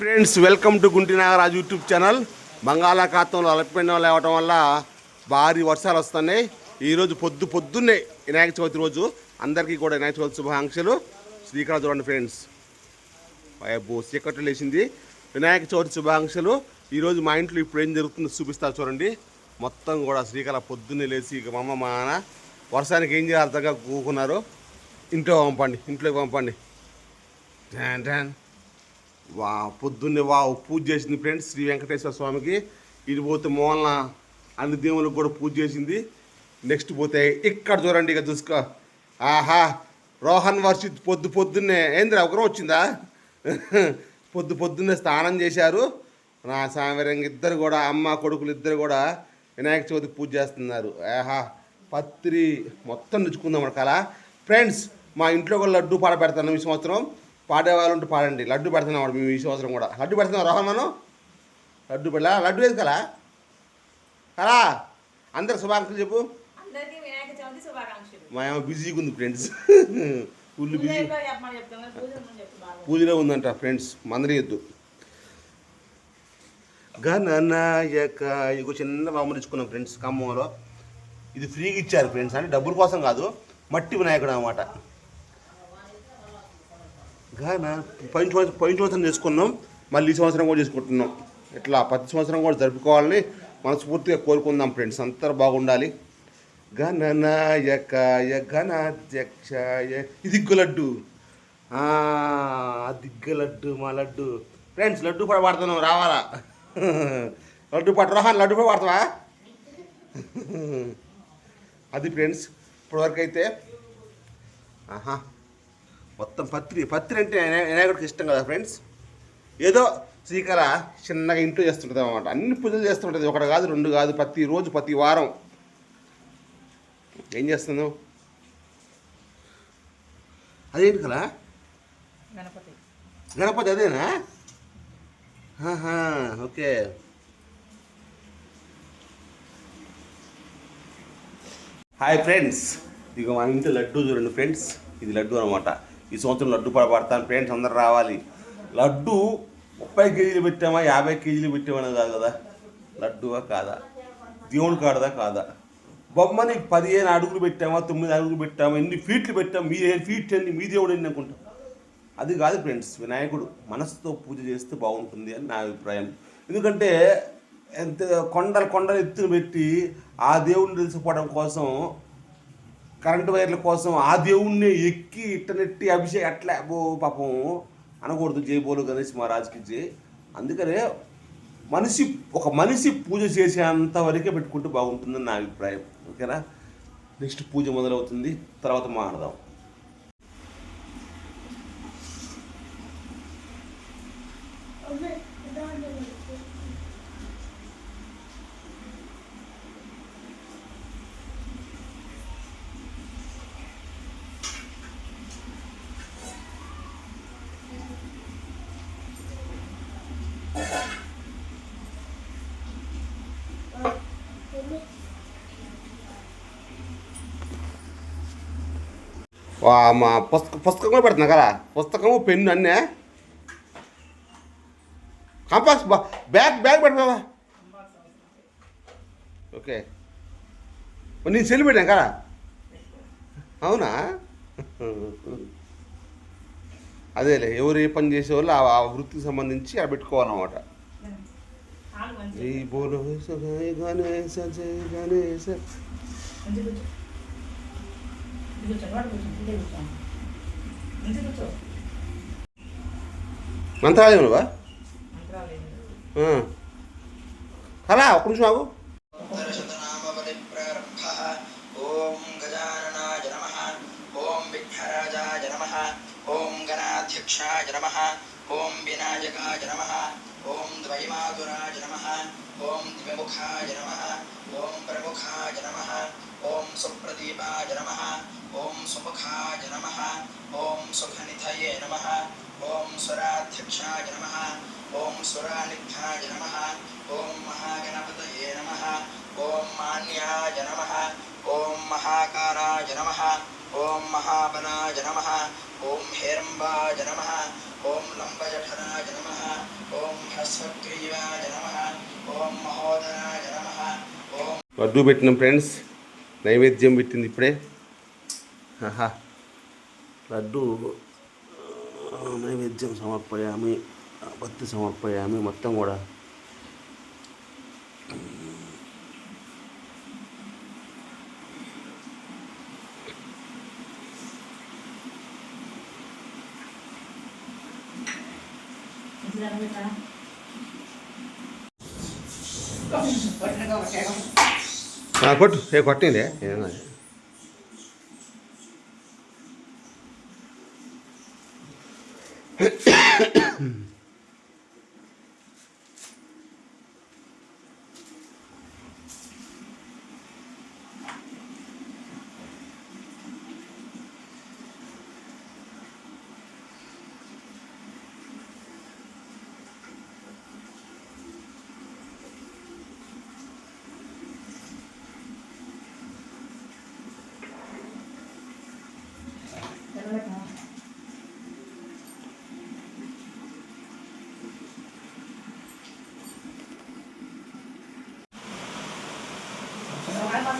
Friends welcome to Gunti Nagaraju YouTube channel బంగాళాఖాతంలో అలపిన లేవటం వల్ల భారీ వర్షాలు వస్తున్నాయి. ఈరోజు పొద్దు పొద్దున్నే వినాయక చవితి రోజు. అందరికీ కూడా వినాయక చవితి శుభాకాంక్షలు. శ్రీకాళ చూడండి ఫ్రెండ్స్ అబ్బో చీకట్లు లేచింది. వినాయక చవితి శుభాకాంక్షలు. ఈరోజు మా ఇంట్లో ఇప్పుడు ఏం జరుగుతుందో చూపిస్తారు చూడండి. మొత్తం కూడా శ్రీకాళ పొద్దున్నే లేచి ఇక మా అమ్మ మా నాన్న వర్షానికి ఏం చేయాలి అర్థంగా కూకున్నారు ఇంట్లో పంపండి ఇంట్లోకి పంపండి. డాన్ డాన్. వా పొద్దున్నే వా పూజ చేసింది ఫ్రెండ్స్ శ్రీ వెంకటేశ్వర స్వామికి. ఇది పోతే మూలన అన్ని దేవుళ్ళకి కూడా పూజ చేసింది. నెక్స్ట్ పోతే ఇక్కడ చూడండి ఇక చూసుకో. ఆహా రోహన్ వర్షిత్ పొద్దు పొద్దున్నే ఏందిరా ఒకరు వచ్చిందా? పొద్దు పొద్దున్నే స్నానం చేశారు. నా సామరంగా ఇద్దరు కూడా అమ్మ కొడుకులు ఇద్దరు కూడా వినాయక చవితి పూజ చేస్తున్నారు. ఆహా పత్రి మొత్తం నుంచుకుందాం మన కళ ఫ్రెండ్స్ మా ఇంట్లో కూడా లడ్డు పాడ పెడతాను ఈ సంవత్సరం. పాడేవాళ్ళు ఉంటే పాడండి. లడ్డు పెడుతున్నాం వాడు మేము ఈ సంవత్సరం కూడా. లడ్డు పెడుతున్నాం రోహన్ మనం? లడ్డు పెడలా? లడ్డు కలా కలా అందరు శుభాకాంక్షలు చెప్పు. మా ఏమో బిజీగా ఉంది ఫ్రెండ్స్. Full busy. పూజలో ఉందంట ఫ్రెండ్స్. మందరియద్దు గణనాయక ఇగో చిన్న బొమ్మ తెచ్చుకున్నాం ఫ్రెండ్స్ ఖమ్మంలో. ఇది ఫ్రీగా ఇచ్చారు ఫ్రెండ్స్. అంటే డబ్బుల కోసం కాదు. మట్టి వినాయకుడు అనమాట ఘన పైన సంవత్సరం సంవత్సరం చేసుకున్నాం. మళ్ళీ ఈ సంవత్సరం కూడా చేసుకుంటున్నాం. ఇట్లా ప్రతి సంవత్సరం కూడా జరుపుకోవాలని మనస్ఫూర్తిగా కోరుకుందాం ఫ్రెండ్స్. అంతా బాగుండాలి. గణనాయకాయ గణాధ్యక్షాయ ఇది దిగ్గు లడ్డు. దిగ్గు లడ్డు మా లడ్డు. ఫ్రెండ్స్ లడ్డు కూడా పాడుతున్నాం రావాలా? లడ్డు పాట రోహన్ లడ్డు కూడా పాడతావా అది ఫ్రెండ్స్ ఇప్పటివరకు అయితే ఆహా. మొత్తం పత్రి పత్రి అంటే వినాయ- వినాయకుడికి ఇష్టం కదా ఫ్రెండ్స్? ఏదో శ్రీకళ చిన్నగా ఇంట్లో చేస్తుంటుంది అనమాట అన్ని పూజలు చేస్తుంటుంది. ఒకటి కాదు రెండు కాదు ప్రతి రోజు ప్రతి వారం. ఏం చేస్తున్నావు? అదేంటి కదా గణపతి. గణపతి అదేనా? ఓకే. Hi friends. ఇక మా ఇంట్లో లడ్డు చూడండి ఫ్రెండ్స్. ఇది లడ్డు అనమాట ఈ సంవత్సరం లడ్డు పడతాను. ఫ్రెండ్స్ అందరు రావాలి. లడ్డు ముప్పై కేజీలు పెట్టామా యాభై కేజీలు పెట్టామని కాదు కదా. లడ్డువా కాదా? దేవుని కాడదా కాదా? బొమ్మని పదిహేను అడుగులు పెట్టామా తొమ్మిది అడుగులు పెట్టామా ఎన్ని ఫీట్లు పెట్టాము మీ ఫీట్ ఎన్ని మీ దేవుడు ఎన్ని అనుకుంటాం. అది కాదు ఫ్రెండ్స్ వినాయకుడు మనసుతో పూజ చేస్తే బాగుంటుంది అని నా అభిప్రాయం. ఎందుకంటే ఎంత కొండలు కొండలు ఎత్తున పెట్టి ఆ దేవుడిని తెలుసుకోవడం కోసం కరెంటు వైర్ల కోసం ఆ దేవుణ్ణి ఎక్కి ఇట్టనెట్టి అభిషేక్ అట్లా అబ్బో పాపం అనకూడదు జయబోలు గణేష్ మహారాజ్కి జై. అందుకనే మనిషి ఒక మనిషి పూజ చేసేంత వరకే పెట్టుకుంటే బాగుంటుందని నా అభిప్రాయం. ఓకేనా? నెక్స్ట్ పూజ మొదలవుతుంది. తర్వాత మాట్లాడదాం. మా పుస్తక పుస్తకం కూడా పెడుతున్నా కదా? పుస్తకము పెన్ను అన్నీ? కంపాస్ బా బ్యాగ్ బ్యాగ్ పెడతావా? ఓకే. నేను సెల్ పెట్టాను కదా? అవునా? అదేలే ఎవరు ఏ పని చేసేవాళ్ళు ఆ ఆ వృత్తికి సంబంధించి అవి పెట్టుకోవాలన్నమాట. శ్రీ బోలో జయ గణేశ జయ గణేశ మంత్రాలయంలోవా అలా ఒక నిమిషం ఆగు. ఓం గణాధ్యక్షాయ నమ. ఓం వినాయకాయ నమ. ॐ गणाध्यक्षाय नमः ॐ द्विमुखाय नमः ॐ प्रमुखाय नमः ॐ सुप्रदीपाय नमः ॐ सुमुखाय नमः ॐ सुखनिधये नमः ॐ सुराध्यक्षाय नमः ॐ सुरानिध्याय नमः ॐ महागणपतये नमः ॐ मान्याय नमः ॐ महाकाराय नमः ॐ महाबलाय नमः ॐ हेरम्बाय नमः ॐ लम्बजठराय नमः లడ్డు పెట్టినాం ఫ్రెండ్స్ నైవేద్యం పెట్టింది ఇప్పుడే. లడ్డు నైవేద్యం సమర్పయామి భక్తి సమర్పయామి మొత్తం కూడా. కొట్టు ఏ కొట్టింది ఏమన్నా Mm-hmm.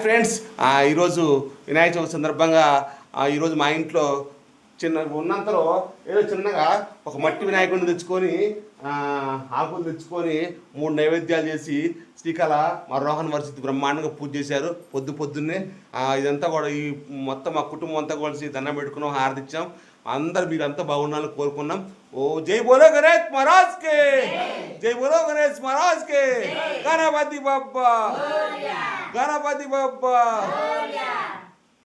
ఫ్రెండ్స్ ఆ, ఈరోజు వినాయక చవితి సందర్భంగా ఈరోజు మా ఇంట్లో చిన్న ఉన్నంతలో ఏదో చిన్నగా ఒక మట్టి వినాయకుడిని తెచ్చుకొని ఆకులు తెచ్చుకొని మూడు నైవేద్యాలు చేసి శ్రీకళ మరోహన్ రోహన్ బ్రహ్మాండంగా పూజ చేశారు. పొద్దు పొద్దున్నే ఇదంతా కూడా ఈ మొత్తం మా కుటుంబం అంతా కలిసి దండం పెట్టుకున్నాం హారతిచ్చాం అందరు మీరు అంతా బాగుండాలని కోరుకున్నాం ఓ జై బోలో గణేష్ మహారాజ్ కే జై బోలో గణేష్ మహారాజ్ కే గణపతి బాబ్బా గణపతి బాబ్బా